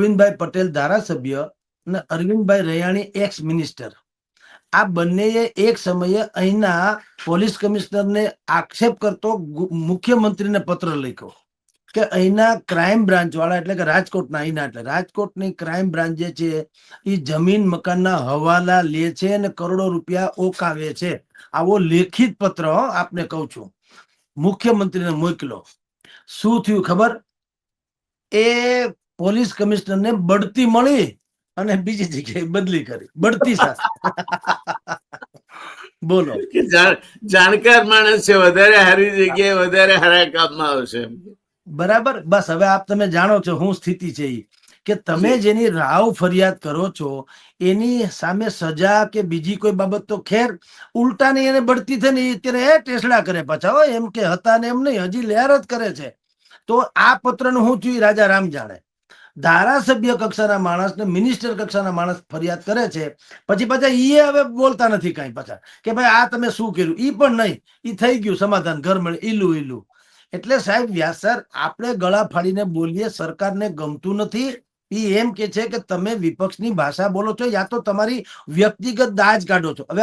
ગોવિંદભાઈ પટેલ ધારાસભ્ય અને Arvindbhai Raiyani x minister આ બંનેએ એક સમયે અહીંના પોલીસ કમિશનરને આક્ષેપ કરતો મુખ્યમંત્રીને પત્ર લખ્યો કે અહીંના ક્રાઇમ બ્રાન્ચ વાળા એટલે કે રાજકોટના, અહીંના એટલે રાજકોટની ક્રાઇમ બ્રાન્ચ જે છે એ જમીન મકાનના હવાલા લે છે અને કરોડો રૂપિયા ઓકાવે છે. આવો લેખિત પત્ર આપને કહું છું. મુખ્યમંત્રીને મોકલો. શું થયું ખબર? એ પોલીસ કમિશનરને બઢતી મળી અને બીજી જગ્યાએ બદલી કરી. બઢતી સાથે બોલો. જાણકાર માણસ છે વધારે સારી જગ્યાએ વધારે સારા કામમાં આવશે બરાબર? બસ હવે આપ તમે જાણો છો હું સ્થિતિ છે એ કે તમે જેની રાવ ફરિયાદ કરો છો એની સામે સજા કે બીજી કોઈ બાબત તો ખેર ઉલટાની એને બઢતી થઈ ને અત્યારે એ ટેસડા કરે પાછા હો એમ કે હતા ને એમ નહીં હજી લહેર જ કરે છે. તો આ પત્રનું હું છું રાજા રામ જાણે. ધારાસભ્ય કક્ષાના માણસને મિનિસ્ટર કક્ષાના માણસ ફરિયાદ કરે છે, પછી પાછા એ હવે બોલતા નથી કાંઈ પાછા, કે ભાઈ આ તમે શું કર્યું? એ પણ નહીં એ થઈ ગયું સમાધાન, ઘર મળે ઈલું ઈલું એટલે સાહેબ વ્યાસર આપણે ગળા ફાડીને બોલીએ, સરકારને ગમતું નથી. એ એમ કે છે કે તમે વિપક્ષની ભાષા બોલો છો, યા તો તમારી વ્યક્તિગત દાજ કાઢો છો. હવે